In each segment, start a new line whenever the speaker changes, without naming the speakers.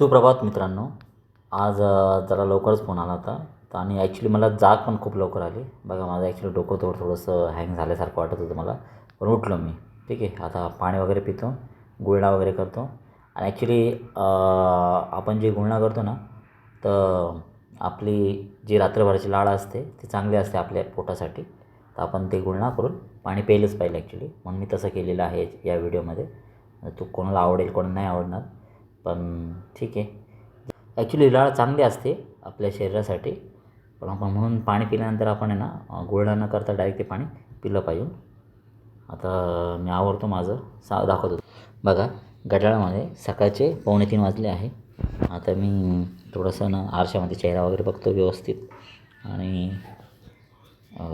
सुप्रभात मित्रांनो. आज जरा लवकरच फोन आला होता. तर आणि ॲक्च्युली मला जाग पण खूप लवकर आली. बघा माझं ॲक्च्युली डोकं थोडं थोडंसं हँग झाल्यासारखं वाटत होतं मला. पण उठलो मी. ठीक आहे. आता पाणी वगैरे पितो. गुळणा वगैरे करतो. आणि ॲक्च्युली आपण जे गुळणा करतो ना तर आपली जी रात्रभराची लाळ असते ती चांगली असते आपल्या पोटासाठी. तर आपण ते गुळणा करून पाणी प्यायलंच पाहिजे ॲक्च्युली म्हणून मी तसं केलेलं आहे या व्हिडिओमध्ये. तू कोणाला आवडेल कोणाला नाही आवडणार पण ठीक आहे. ॲक्च्युली लाळ चांगली असते आपल्या शरीरासाठी. पण आपण म्हणून पाणी पिल्यानंतर आपण आहे ना गुळणा न करता डायरेक्ट ते पाणी पिलं पाहिजे. आता मी आवडतो माझं सा दाखवतो. बघा घड्याळामध्ये सकाळचे पावणे तीन वाजले आहे. आता मी थोडंसं ना आरशामध्ये चेहरा वगैरे बघतो व्यवस्थित. आणि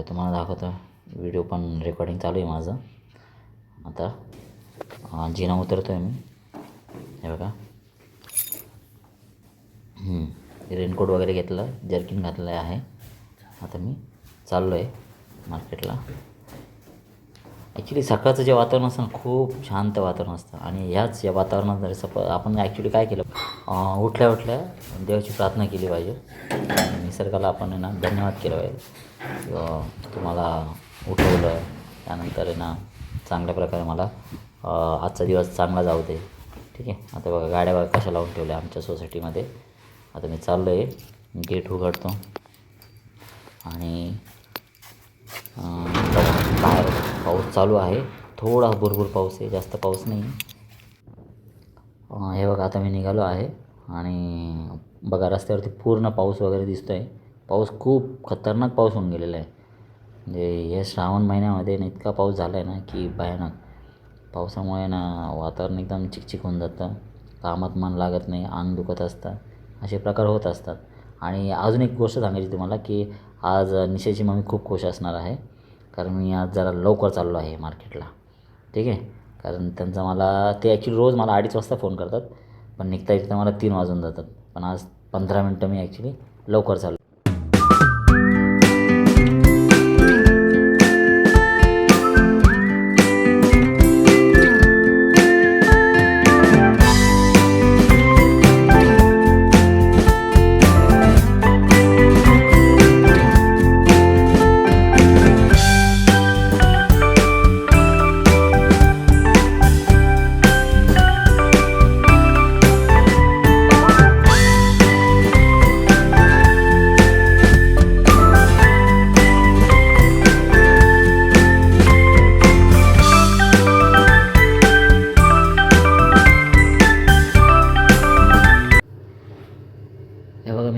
तुम्हाला दाखवतो व्हिडिओ पण रेकॉर्डिंग चालू आहे माझं. आता जिना उतरतो आहे मी. हे बघा. रेनकोट वगैरे घेतलं जर्किन घातलं आहे. आता मी चाललो आहे मार्केटला. ॲक्च्युली सकाळचं जे वातावरण असतं ना खूप शांत वातावरण असतं. आणि ह्याच या वातावरणात जर सप आपण ॲक्च्युली काय केलं उठल्या उठल्या देवाची प्रार्थना केली पाहिजे. निसर्गाला आपण आहे ना धन्यवाद केलं पाहिजे. किंवा तुम्हाला उठवलं त्यानंतर ना चांगल्या प्रकारे मला आजचा दिवस चांगला जाऊ दे. ठीक आहे? आता बघा गाड्या बघा कशा लावून ठेवल्या आमच्या सोसायटीमध्ये आता मी चाललो आहे गेट उघडतो. आणि बाहेर पाऊस चालू आहे. थोडा भरपूर पाऊस आहे. जास्त पाऊस नाही. हे बघा आता मी निघालो आहे. आणि बघा रस्त्यावरती पूर्ण पाऊस वगैरे दिसतो आहे पाऊस खूप खतरनाक पाऊस होऊन गेलेला आहे. म्हणजे हे श्रावण महिन्यामध्ये ना इतका पाऊस झाला आहे ना की भयानक. पावसामुळे ना वातावरण एकदम चिकचिक होऊन जातं. कामात मन लागत नाही. अंग दुखत असतं. असे प्रकार होत असतात. आणि अजून एक गोष्ट सांगायची तुम्हाला की आज निशाची मम्मी खूप खुश असणार आहे. कारण मी आज जरा लवकर चाललो आहे मार्केटला. ठीक आहे? कारण त्यांचा मला ते ॲक्च्युली रोज मला अडीच वाजता फोन करतात. पण निघता निघता मला तीन वाजून जातात. पण आज पंधरा मिनटं मी ॲक्च्युली लवकर चाललो.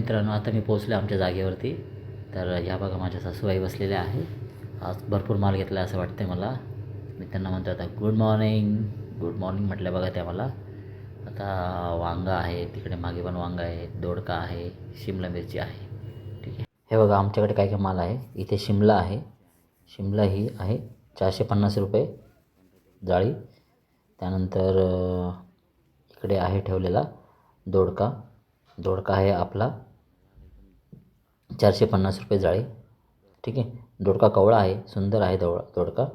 मित्रांनो आता मी पोचलो आमच्या जागेवरती. तर ह्या बघा माझ्या सासूबाई बसलेल्या आहे आज भरपूर माल घेतला असं वाटतं मला. मी त्यांना म्हणतो आता गुड मॉर्निंग गुड मॉर्निंग म्हटलं बघा त्या मला. आता वांगा आहे तिकडे मागे पण वांगा आहे दोडका आहे शिमला मिरची आहे. ठीक आहे. हे बघा आमच्याकडे काय काय माल आहे? इथे शिमला आहे. शिमला ही आहे चारशे पन्नास रुपये जाळी. त्यानंतर इकडे आहे ठेवलेला दोडका. दोडका आहे आपला. चारशे पन्नास रुपये जाळी. ठीक आहे? दोडका कवळा आहे सुंदर आहे दवळा दोडका.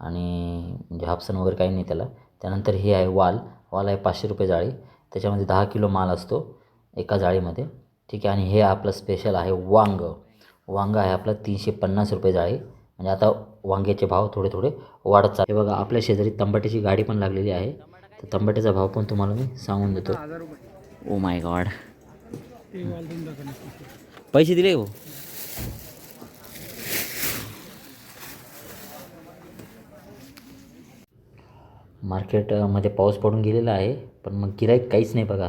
आणि म्हणजे हापसन वगैरे काही नाही त्याला. त्यानंतर हे आहे वाल. वाल आहे पाचशे रुपये जाळी. त्याच्यामध्ये दहा किलो माल असतो एका जाळीमध्ये. ठीक आहे? आणि हे आपलं स्पेशल आहे वांग. वांग आहे आपलं तीनशे पन्नास रुपये जाळी. म्हणजे आता वांग्याचे भाव थोडे थोडे वाढत चालले. बघा आपल्या शेजारी तंबाट्याची गाडी पण लागलेली आहे. तर तंबाट्याचा भाव पण तुम्हाला मी सांगून देतो. ओ माय गॉड पैसे दिले हो मार्केटमध्ये पाऊस पडून गेलेला आहे पण मग गिराईक काहीच नाही बघा.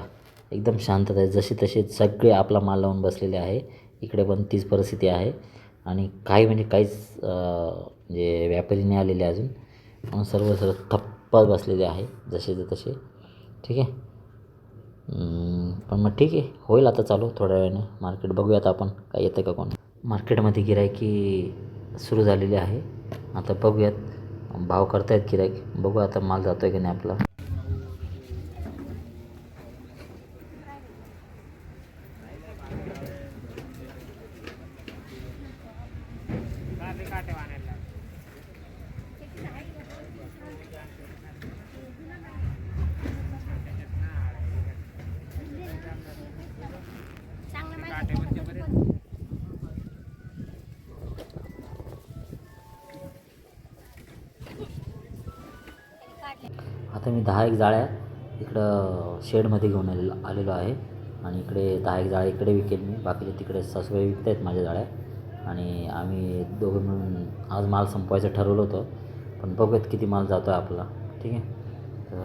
एकदम शांतता आहे. जसे तसे सगळे आपला माल लावून बसलेले आहे. इकडे पण तीच परिस्थिती आहे. आणि काही म्हणजे काहीच म्हणजे व्यापारी नाही आलेले अजून. सर्व सर्व ठप्प बसलेले आहे जसे ते तसे ठीक आहे? पण मग ठीक आहे होईल आता चालू थोड्या वेळाने. मार्केट बघूयात आपण काय येतं का कोण. मार्केटमध्ये गिरायकी सुरू झालेली आहे. आता बघूयात भाव करतायत गिरायक बघू आता माल जातो आहे की नाही आपला. आता मी दहा एक जाळ्या इकडं शेडमध्ये घेऊन आलेलो आलेलो आहे. आणि इकडे दहा एक जाळ्या इकडे विकेल मी. बाकीचे तिकडे सासूबाई विकत आहेत माझ्या जाळ्या. आणि आम्ही दोघं मिळून आज माल संपवायचं ठरवलं होतं. पण बघूयात किती माल जातो आहे आपला. ठीक आहे? तर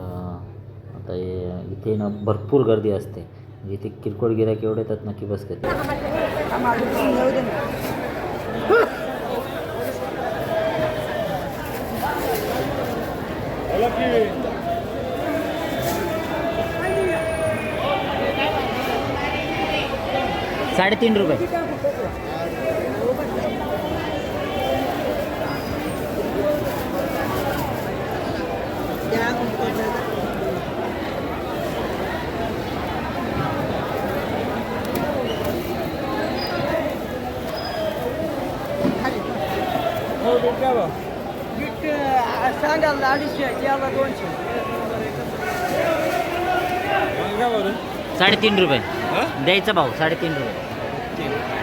आता हे इथे ना भरपूर गर्दी असते. म्हणजे इथे किरकोळ गिऱ्हाईक एवढे येतात नक्की की बस करते साडेतीन रुपये.
सांगाल अडीचशे याला दोनशे
साडेतीन रुपये. द्यायचा भाऊ साडेतीन रुपये. team.